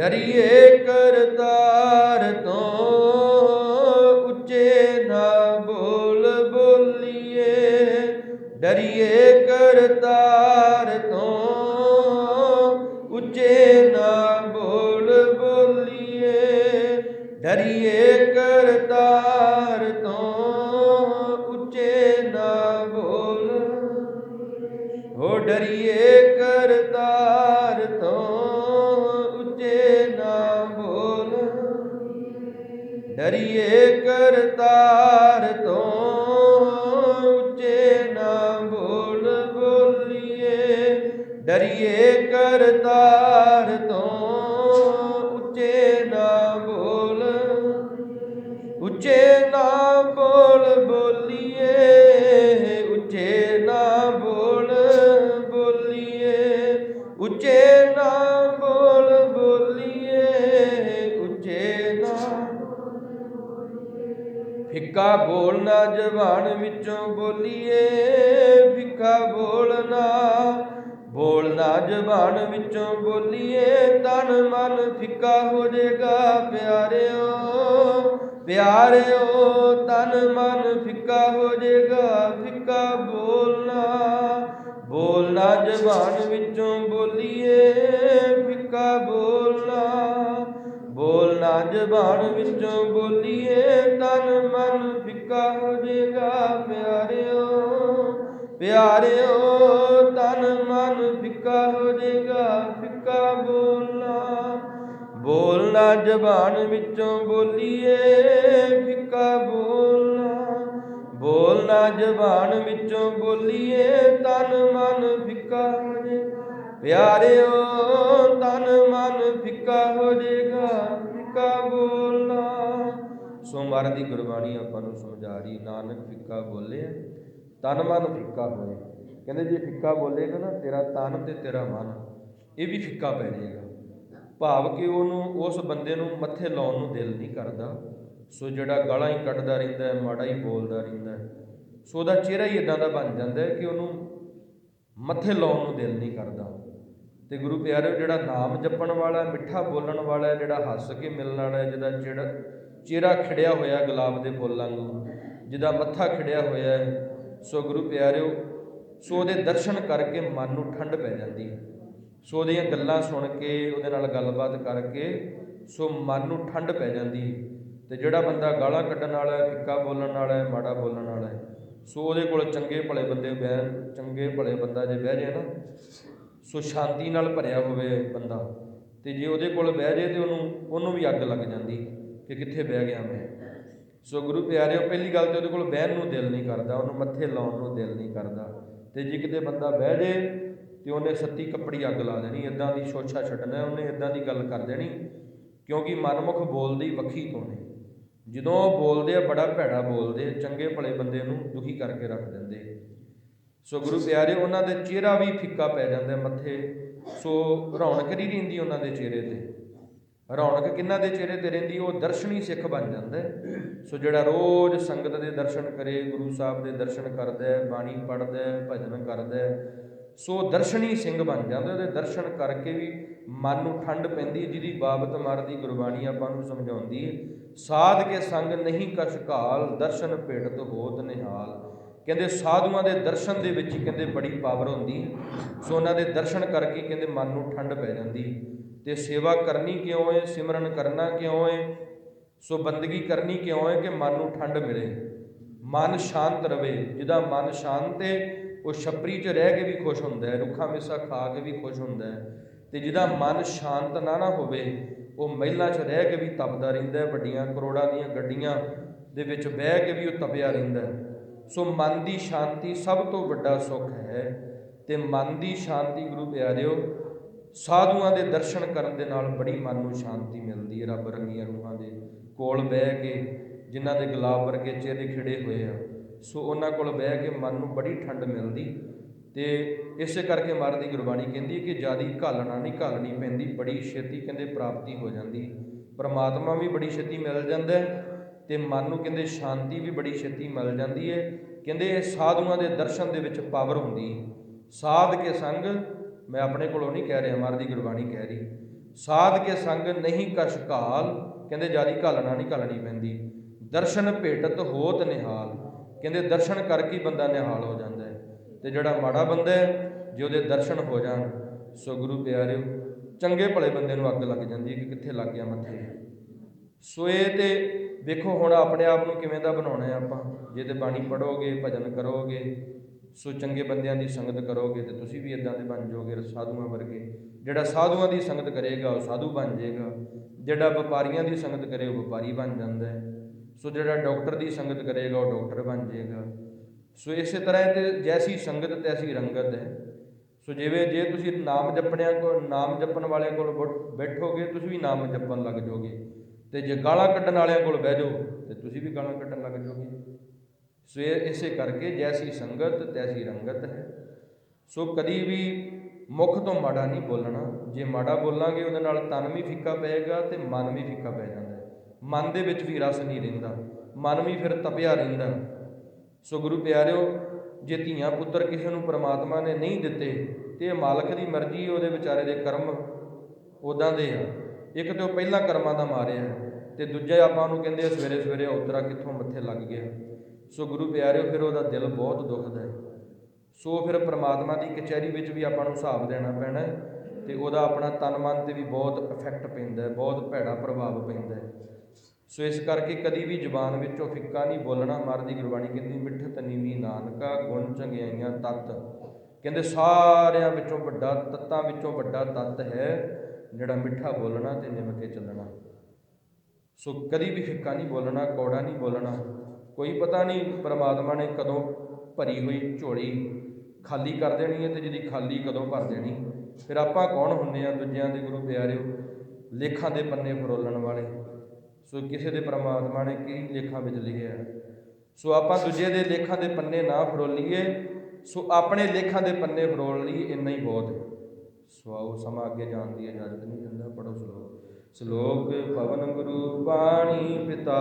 ਡਰੀਏ ਕਰਤਾਰ ਤੋਂ ਉੱਚੇ ਨਾ ਬੋਲ ਬੋਲੀਏ। ਡਰੀਏ ਕਰਤਾਰ ਤੋਂ ਉੱਚੇ ਨਾ ਬੋਲ ਬੋਲੀਏ। ਡਰੀਏ ਕਰਤਾਰ ਤੋਂ ਉੱਚੇ ਨਾ ਬੋਲ। ਹੋ ਡਰੀਏ ਕਰਤਾਰ ਡਰੀਏ ਕਰਤਾਰ ਤੋਂ ਉੱਚੇ ਨਾ ਬੋਲ, ਉੱਚੇ ਨਾ ਬੋਲ ਬੋਲੀਏ, ਉੱਚੇ ਨਾ ਬੋਲ ਬੋਲੀਏ, ਉੱਚੇ ਨਾ ਬੋਲ ਬੋਲੀਏ, ਉੱਚੇ ਨਾ ਫਿੱਕਾ ਬੋਲਣਾ ਜ਼ਬਾਨ ਵਿੱਚੋਂ ਬੋਲੀਏ, ਫਿੱਕਾ ਬੋਲਣਾ ਬੋਲਣਾ ਜ਼ਬਾਨ ਵਿੱਚੋਂ ਬੋਲੀਏ, ਤਨ ਮਨ ਫਿੱਕਾ ਹੋ ਜਾਏਗਾ ਪਿਆਰਿਓ ਪਿਆਰਿਓ, ਤਨ ਮਨ ਫਿੱਕਾ ਹੋ ਜਾਏਗਾ, ਫਿੱਕਾ ਬੋਲਣਾ। ਬੋਲਣਾ ਜ਼ਬਾਨ ਵਿੱਚੋਂ ਬੋਲੀਏ, ਫਿੱਕਾ ਬੋਲਣਾ। ਬੋਲਣਾ ਜ਼ਬਾਨ ਵਿੱਚੋਂ ਬੋਲੀਏ, ਤਨ ਮਨ ਫਿੱਕਾ ਹੋ ਜਾਏਗਾ ਪਿਆਰਿਓ ਪਿਆਰਿਓ ਬੋਲਣਾ ਜ਼ਬਾਨ ਵਿੱਚੋਂ ਬੋਲੀਏ, ਫਿੱਕਾ ਬੋਲਣਾ। ਬੋਲਣਾ, ਜ਼ਬਾਨ ਵਿੱਚੋਂ ਬੋਲੀਏ, ਤਨ ਮਨ ਫਿੱਕਾ ਹੋ ਜਾਏਗਾ ਪਿਆਰਿਓ, ਤਨ ਮਨ ਫਿੱਕਾ ਹੋ ਜਾਏਗਾ ਫਿੱਕਾ ਬੋਲਣਾ। ਸੋ ਮਹਾਰਾਜ ਦੀ ਗੁਰਬਾਣੀ ਆਪਾਂ ਨੂੰ ਸਮਝਾ ਰਹੀ, ਨਾਨਕ ਫਿੱਕਾ ਬੋਲੇ, ਤਨ ਮਨ ਫਿੱਕਾ ਹੋਏ। ਕਹਿੰਦੇ ਜੇ ਫਿੱਕਾ ਬੋਲੇਗਾ ਨਾ, ਤੇਰਾ ਤਨ ਤੇ ਤੇਰਾ ਮਨ, ਇਹ ਵੀ ਫਿੱਕਾ ਪੈ ਜਾਏਗਾ ਭਾਵ ਕਿ ਉਹਨੂੰ, ਉਸ ਬੰਦੇ ਨੂੰ ਮੱਥੇ ਲਾਉਣ ਨੂੰ ਦਿਲ ਨਹੀਂ ਕਰਦਾ। ਸੋ ਜਿਹੜਾ ਗਾਲਾਂ ਹੀ ਕੱਢਦਾ ਰਹਿੰਦਾ ਹੈ, ਮਾੜਾ ਹੀ ਬੋਲਦਾ ਰਹਿੰਦਾ ਹੈ। ਸੋ ਉਹਦਾ ਚਿਹਰਾ ਹੀ ਇਦਾਂ ਦਾ ਬਣ ਜਾਂਦਾ ਹੈ ਕਿ ਉਹਨੂੰ ਮੱਥੇ ਲਾਉਣ ਨੂੰ ਦਿਲ ਨਹੀਂ ਕਰਦਾ। ਤੇ ਗੁਰੂ ਪਿਆਰਿਓ, ਜਿਹੜਾ ਨਾਮ ਜਪਣ ਵਾਲਾ, ਮਿੱਠਾ ਬੋਲਣ ਵਾਲਾ ਜਿਹੜਾ ਹੱਸ ਕੇ ਮਿਲਣ ਵਾਲਾ ਜਿਹਦਾ ਜਿਹੜਾ ਚਿਹਰਾ ਖਿੜਿਆ ਹੋਇਆ ਗੁਲਾਬ ਦੇ ਫੁੱਲ ਵਾਂਗੂ, ਜਿਹਦਾ ਮੱਥਾ ਖਿੜਿਆ ਹੋਇਆ ਹੈ। ਸੋ ਗੁਰੂ ਪਿਆਰਿਓ, ਸੋ ਉਹਦੇ ਦਰਸ਼ਨ ਕਰਕੇ ਮਨ ਨੂੰ ਠੰਡ ਪੈ ਜਾਂਦੀ ਹੈ। ਸੋ ਉਹਦੀਆਂ ਗੱਲਾਂ ਸੁਣ ਕੇ, ਉਹਦੇ ਨਾਲ ਗੱਲਬਾਤ ਕਰਕੇ, ਸੋ ਮਨ ਨੂੰ ਠੰਡ ਪੈ ਜਾਂਦੀ ਹੈ। ਤੇ ਜਿਹੜਾ ਬੰਦਾ ਗਾਲਾਂ ਕੱਢਣ ਵਾਲਾ ਹੈ, ਫਿੱਕਾ ਬੋਲਣ ਵਾਲਾ ਹੈ, ਮਾੜਾ ਬੋਲਣ ਵਾਲਾ ਹੈ, ਸੋ ਉਹਦੇ ਕੋਲ ਚੰਗੇ ਭਲੇ ਬੰਦੇ ਬਹਿ ਚੰਗੇ ਭਲੇ ਬੰਦਾ ਜੇ ਬਹਿ ਜਾਏ ਨਾ, ਸੋ ਸ਼ਾਂਤੀ ਨਾਲ ਭਰਿਆ ਹੋਵੇ ਬੰਦਾ। ਤੇ ਜੇ ਉਹਦੇ ਕੋਲ ਬਹਿ ਜਾਏ ਤੇ ਉਹਨੂੰ ਉਹਨੂੰ ਵੀ ਅੱਗ ਲੱਗ ਜਾਂਦੀ ਕਿ ਕਿੱਥੇ ਬਹਿ ਗਿਆ ਮੈਂ। ਸੋ ਗੁਰੂ ਪਿਆਰਿਓ, ਪਹਿਲੀ ਗੱਲ ਤੇ ਉਹਦੇ ਕੋਲ ਬਹਿਣ ਨੂੰ ਦਿਲ ਨਹੀਂ ਕਰਦਾ, ਉਹਨੂੰ ਮੱਥੇ ਲਾਉਣ ਨੂੰ ਦਿਲ ਨਹੀਂ ਕਰਦਾ। ਤੇ ਜੇ ਕਿਤੇ ਬੰਦਾ ਬਹਿ ਜੇ ਤੇ ਉਹਨੇ ਸੱਤੀ ਕੱਪੜੀ ਅੱਗ ਲਾ ਦੇਣੀ ਇਦਾਂ ਦੀ ਸੋਚਾ ਛੱਡਣਾ ਉਹਨੇ ਇਦਾਂ ਦੀ ਗੱਲ ਕਰ ਦੇਣੀ ਕਿਉਂਕਿ ਮਨਮੁਖ ਬੋਲਦੀ ਵੱਖੀ ਤੋਂ ਨੇ ਜਦੋਂ ਉਹ ਬੋਲਦੇ ਆ ਬੜਾ ਭੈੜਾ ਬੋਲਦੇ ਆ, ਚੰਗੇ ਭਲੇ ਬੰਦੇ ਨੂੰ ਦੁਖੀ ਕਰਕੇ ਰੱਖ ਦਿੰਦੇ ਸੋ ਗੁਰੂ ਪਿਆਰੇ ਉਹਨਾਂ ਦੇ ਚਿਹਰਾ ਵੀ ਫਿੱਕਾ ਪੈ ਜਾਂਦਾ ਮੱਥੇ। ਸੋ ਰੌਣਕ ਨਹੀਂ ਰਹਿੰਦੀ ਉਹਨਾਂ ਦੇ ਚਿਹਰੇ ਤੇ। ਰੌਣਕ ਕਿੰਨਾ ਦੇ ਚਿਹਰੇ ਤੇ ਰਹਿੰਦੀ? ਉਹ ਦਰਸ਼ਨੀ ਸਿੱਖ ਬਣ ਜਾਂਦਾ ਸੋ ਜਿਹੜਾ ਰੋਜ਼ ਸੰਗਤ ਦੇ ਦਰਸ਼ਨ ਕਰੇ ਗੁਰੂ ਸਾਹਿਬ ਦੇ ਦਰਸ਼ਨ ਕਰਦਾ ਬਾਣੀ ਪੜ੍ਹਦਾ ਭਜਨ ਕਰਦਾ ਸੋ ਦਰਸ਼ਨੀ ਸਿੰਘ ਬਣ ਜਾਂਦਾ ਉਹਦੇ ਦਰਸ਼ਨ ਕਰਕੇ ਵੀ ਮਨ ਨੂੰ ਠੰਡ ਪੈਂਦੀ ਹੈ, ਜਿਹਦੀ ਬਾਬਤ ਮਰ ਦੀ ਗੁਰਬਾਣੀ ਆਪਾਂ ਨੂੰ ਸਮਝਾਉਂਦੀ ਹੈ। ਸਾਧ ਕੇ ਸੰਗ ਨਹੀਂ ਕਛ ਕਾਲ ਦਰਸ਼ਨ ਪੇਟਤ ਹੋਤ ਨਿਹਾਲ। ਕਹਿੰਦੇ ਸਾਧੂਆਂ ਦੇ ਦਰਸ਼ਨ ਦੇ ਵਿੱਚ ਕਹਿੰਦੇ ਬੜੀ ਪਾਵਰ ਹੁੰਦੀ ਹੈ। ਸੋ ਉਹਨਾਂ ਦੇ ਦਰਸ਼ਨ ਕਰਕੇ ਕਹਿੰਦੇ ਮਨ ਨੂੰ ਠੰਡ ਪੈ ਜਾਂਦੀ ਤੇ ਸੇਵਾ ਕਰਨੀ ਕਿਉਂ ਹੈ ਸਿਮਰਨ ਕਰਨਾ ਕਿਉਂ ਹੈ? ਸੋ ਬੰਦਗੀ ਕਰਨੀ ਕਿਉਂ ਹੈ ਕਿ ਮਨ ਨੂੰ ਠੰਡ ਮਿਲੇ? ਮਨ ਸ਼ਾਂਤ ਰਵੇ ਜਿਹਦਾ ਮਨ ਸ਼ਾਂਤ ਹੈ ਉਹ ਛਪਰੀ 'ਚ ਰਹਿ ਕੇ ਵੀ ਖੁਸ਼ ਹੁੰਦਾ ਹੈ, ਰੁੱਖਾ ਮਿੱਸਾ ਖਾ ਕੇ ਵੀ ਖੁਸ਼ ਹੁੰਦਾ ਹੈ ਤੇ ਜਿਹਦਾ ਮਨ ਸ਼ਾਂਤ ਨਾ ਨਾ ਹੋਵੇ, ਉਹ ਮਹਿਲਾਂ 'ਚ ਰਹਿ ਕੇ ਵੀ ਤਪਦਾ ਰਹਿੰਦਾ ਹੈ, ਵੱਡੀਆਂ ਕਰੋੜਾਂ ਦੀਆਂ ਗੱਡੀਆਂ ਦੇ ਵਿੱਚ ਬਹਿ ਕੇ ਵੀ ਉਹ ਤਪਿਆ ਰਹਿੰਦਾ ਹੈ। ਸੋ ਮਨ ਦੀ ਸ਼ਾਂਤੀ ਸਭ ਤੋਂ ਵੱਡਾ ਸੁੱਖ ਹੈ ਤੇ ਮਨ ਦੀ ਸ਼ਾਂਤੀ ਗੁਰੂ ਪਿਆਰਿਓ, ਸਾਧੂਆਂ ਦੇ ਦਰਸ਼ਨ ਕਰਨ ਦੇ ਨਾਲ ਬੜੀ ਮਨ ਨੂੰ ਸ਼ਾਂਤੀ ਮਿਲਦੀ ਹੈ, ਰੱਬ ਰੰਗੀਆਂ ਰੂਹਾਂ ਦੇ ਕੋਲ ਬਹਿ ਕੇ, ਜਿਨ੍ਹਾਂ ਦੇ ਗੁਲਾਬ ਵਰਗੇ ਚਿਹਰੇ ਖਿੜੇ ਹੋਏ ਆ। ਸੋ ਉਹਨਾਂ ਕੋਲ ਬਹਿ ਕੇ ਮਨ ਨੂੰ ਬੜੀ ਠੰਡ ਮਿਲਦੀ ਤੇ ਇਸੇ ਕਰਕੇ ਮਹਾਰਾਜ ਦੀ ਗੁਰਬਾਣੀ ਕਹਿੰਦੀ ਹੈ ਕਿ ਜਿਆਦੀ ਘਾਲਣਾ ਨਹੀਂ ਘਾਲਣੀ ਪੈਂਦੀ, ਬੜੀ ਛੇਤੀ ਕਹਿੰਦੇ ਪ੍ਰਾਪਤੀ ਹੋ ਜਾਂਦੀ। ਪਰਮਾਤਮਾ ਵੀ ਬੜੀ ਛੇਤੀ ਮਿਲ ਜਾਂਦਾ ਹੈ ਤੇ ਮਨ ਨੂੰ ਕਹਿੰਦੇ ਸ਼ਾਂਤੀ ਵੀ ਬੜੀ ਛੇਤੀ ਮਿਲ ਜਾਂਦੀ ਹੈ। ਕਹਿੰਦੇ ਇਹ ਸਾਧੂਆਂ ਦੇ ਦਰਸ਼ਨ ਦੇ ਵਿੱਚ ਪਾਵਰ ਹੁੰਦੀ ਹੈ। ਸਾਧ ਕੇ ਸੰਗ, ਮੈਂ ਆਪਣੇ ਕੋਲੋਂ ਨਹੀਂ ਕਹਿ ਰਿਹਾ, ਮਹਾਰਾਜ ਦੀ ਗੁਰਬਾਣੀ ਕਹਿ ਰਹੀ। ਸਾਧ ਕੇ ਸੰਗ ਨਹੀਂ ਕਛ ਕਾਲ ਕਹਿੰਦੇ ਜਿਆਦੀ ਘਾਲਣਾ ਨਹੀਂ ਘਾਲਣੀ ਪੈਂਦੀ। ਦਰਸ਼ਨ ਭੇਟਤ ਹੋਤ ਨਿਹਾਲ। ਕਹਿੰਦੇ ਦਰਸ਼ਨ ਕਰਕੇ ਹੀ ਬੰਦਾ ਨਿਹਾਲ ਹੋ ਜਾਂਦਾ ਹੈ? ਤੇ ਜਿਹੜਾ ਮਾੜਾ ਬੰਦਾ ਹੈ, ਜੇ ਉਹਦੇ ਦਰਸ਼ਨ ਹੋ ਜਾਣ, ਸੋ ਗੁਰੂ ਪਿਆਰਿਓ, ਚੰਗੇ ਭਲੇ ਬੰਦੇ ਨੂੰ ਅੱਗ ਲੱਗ ਜਾਂਦੀ ਹੈ ਕਿ ਕਿੱਥੇ ਲੱਗ ਗਿਆ ਮੱਥੇ? ਸੋ ਇਹ ਤੇ ਵੇਖੋ ਹੁਣ ਆਪਣੇ ਆਪ ਨੂੰ ਕਿਵੇਂ ਦਾ ਬਣਾਉਣਾ ਹੈ ਆਪਾਂ। ਜੇ ਤੇ ਬਾਣੀ ਪੜੋਗੇ ਭਜਨ ਕਰੋਗੇ, ਸੋ ਚੰਗੇ ਬੰਦਿਆਂ ਦੀ ਸੰਗਤ ਕਰੋਗੇ ਤੇ ਤੁਸੀਂ ਵੀ ਇਦਾਂ ਦੇ ਬਣ ਜਾਓਗੇ ਸਾਧੂਆਂ ਵਰਗੇ। ਜਿਹੜਾ ਸਾਧੂਆਂ ਦੀ ਸੰਗਤ ਕਰੇਗਾ, ਉਹ ਸਾਧੂ ਬਣ ਜਾਏਗਾ। ਜਿਹੜਾ ਵਪਾਰੀਆਂ ਦੀ ਸੰਗਤ ਕਰੇ, ਉਹ ਵਪਾਰੀ ਬਣ ਜਾਂਦਾ ਹੈ। ਸੋ ਜਿਹੜਾ ਡਾਕਟਰ ਦੀ ਸੰਗਤ ਕਰੇਗਾ, ਉਹ ਡਾਕਟਰ ਬਣ ਜਾਏਗਾ। ਸੋ ਇਸੇ ਤਰ੍ਹਾਂ ਤੇ ਜੈਸੀ ਸੰਗਤ ਤੈਸੀ ਰੰਗਤ ਹੈ। ਸੋ ਜਿਵੇਂ ਜੇ ਤੁਸੀਂ ਨਾਮ ਜਪਣਿਆਂ ਕੋ ਨਾਮ ਜਪਣ ਵਾਲਿਆਂ ਕੋਲ ਬੈਠੋਗੇ, ਤੁਸੀਂ ਵੀ ਨਾਮ ਜਪਣ ਲੱਗ ਜਾਓਗੇ। ਤੇ ਜੇ ਗਾਲਾਂ ਕੱਢਣ ਵਾਲਿਆਂ ਕੋਲ ਬਹਿ ਜਾਓ, ਤੇ ਤੁਸੀਂ ਵੀ ਗਾਲਾਂ ਕੱਢਣ ਲੱਗ ਜਾਓਗੇ। ਸੋ ਇਹ ਇਸੇ ਕਰਕੇ ਜੈਸੀ ਸੰਗਤ ਤੈਸੀ ਰੰਗਤ ਹੈ। ਸੋ ਕਦੀ ਵੀ ਮੁਖ ਤੋਂ ਮਾੜਾ ਨਹੀਂ ਬੋਲਣਾ। ਜੇ ਮਾੜਾ ਬੋਲਾਂਗੇ, ਉਹਦੇ ਨਾਲ ਤਨ ਵੀ ਫਿੱਕਾ ਪਏਗਾ ਤੇ ਮਨ ਵੀ ਫਿੱਕਾ ਪੈ ਜਾਂਦਾ ਮਨ ਦੇ ਵਿੱਚ ਵੀ ਰਸ ਨਹੀਂ ਰਹਿੰਦਾ, ਮਨ ਵੀ ਫਿਰ ਤਪਿਆ ਰਹਿੰਦਾ। ਸੋ ਗੁਰੂ ਪਿਆਰਿਓ, ਜੇ ਧੀਆਂ ਪੁੱਤਰ ਕਿਸੇ ਨੂੰ ਪ੍ਰਮਾਤਮਾ ਨੇ ਨਹੀਂ ਦਿੱਤੇ, ਤੇ ਇਹ ਮਾਲਕ ਦੀ ਮਰਜ਼ੀ ਉਹਦੇ ਵਿਚਾਰੇ ਦੇ ਕਰਮ ਉਦਾਂ ਦੇ ਆ। ਇੱਕ ਤੇ ਉਹ ਪਹਿਲਾਂ ਕਰਮਾਂ ਦਾ ਮਾਰਿਆ ਤੇ ਦੂਜਾ ਆਪਾਂ ਉਹਨੂੰ ਕਹਿੰਦੇ ਸਵੇਰੇ ਸਵੇਰੇ ਉਤਰਾ ਕਿੱਥੋਂ ਮੱਥੇ ਲੱਗ ਗਿਆ। ਸੋ ਗੁਰੂ ਪਿਆਰਿਓ, ਫਿਰ ਉਹਦਾ ਦਿਲ ਬਹੁਤ ਦੁਖਦਾ ਹੈ। ਸੋ ਫਿਰ ਪ੍ਰਮਾਤਮਾ ਦੀ ਕਚਹਿਰੀ ਵਿੱਚ ਵੀ ਆਪਾਂ ਨੂੰ ਹਿਸਾਬ ਦੇਣਾ ਪੈਣਾ ਹੈ, ਤੇ ਉਹਦਾ ਆਪਣਾ ਤਨ ਮਨ ਤੇ ਵੀ ਬਹੁਤ ਇਫੈਕਟ ਪੈਂਦਾ ਹੈ, ਬਹੁਤ ਭੈੜਾ ਪ੍ਰਭਾਵ ਪੈਂਦਾ ਹੈ। ਸੋ ਇਸ ਕਰਕੇ ਕਦੀ ਵੀ ਜ਼ੁਬਾਨ ਵਿੱਚੋਂ ਫਿੱਕਾ ਨਹੀਂ ਬੋਲਣਾ। ਮਰ ਦੀ ਗੁਰਬਾਣੀ ਕਹਿੰਦੀ ਮਿੱਠਤ ਨੀਵੀ ਨਾਨਕਾ, ਗੁਣ ਚੰਗਿਆਈਆਂ ਤਤ। ਕਹਿੰਦੇ, ਸਾਰਿਆਂ ਵਿੱਚੋਂ ਵੱਡਾ ਤੱਤਾਂ ਵਿੱਚੋਂ ਵੱਡਾ ਤੱਤ ਹੈ। ਜਿਹੜਾ ਮਿੱਠਾ ਬੋਲਣਾ ਤੇ ਨਿਮ ਕੇ ਚੱਲਣਾ। ਸੋ ਕਦੀ ਵੀ ਫਿੱਕਾ ਨਹੀਂ ਬੋਲਣਾ, ਕੌੜਾ ਨਹੀਂ ਬੋਲਣਾ। ਕੋਈ ਪਤਾ ਨਹੀਂ ਪ੍ਰਮਾਤਮਾ ਨੇ ਕਦੋਂ ਭਰੀ ਹੋਈ ਝੋਲੀ ਖਾਲੀ ਕਰ ਦੇਣੀ ਹੈ ਤੇ ਜਿਹਦੀ ਖਾਲੀ ਕਦੋਂ ਭਰ ਦੇਣੀ। ਫਿਰ ਆਪਾਂ ਕੌਣ ਹੁੰਨੇ ਆ ਦੂਜਿਆਂ ਦੇ ਗੁਰੂ ਪਿਆਰਿਓ, ਲੇਖਾਂ ਦੇ ਪੰਨੇ ਫਰੋਲਣ ਵਾਲੇ। ਸੋ ਕਿਸੇ ਦੇ ਪ੍ਰਮਾਤਮਾ ਨੇ ਕੀ ਲੇਖਾਂ ਵਿੱਚ ਲਿਖਿਆ ਸੋ ਆਪਾਂ ਦੂਜੇ ਦੇ ਲੇਖਾਂ ਦੇ ਪੰਨੇ ਨਾ ਫਰੋਲੀਏ ਸੋ ਆਪਣੇ ਲੇਖਾਂ ਦੇ ਪੰਨੇ ਫਰੋਲ ਲਈ ਇੰਨਾ ਹੀ ਬਹੁਤ ਹੈ। ਸੋ ਆਓ ਸਮਾਂ ਅੱਗੇ ਜਾਣ ਦੀ ਇਜਾਜ਼ਤ ਨਹੀਂ ਦਿੰਦਾ ਪੜੋ ਸ਼ਲੋਕ। ਸ਼ਲੋਕ ਪਵਨ ਗੁਰੂ ਬਾਣੀ ਪਿਤਾ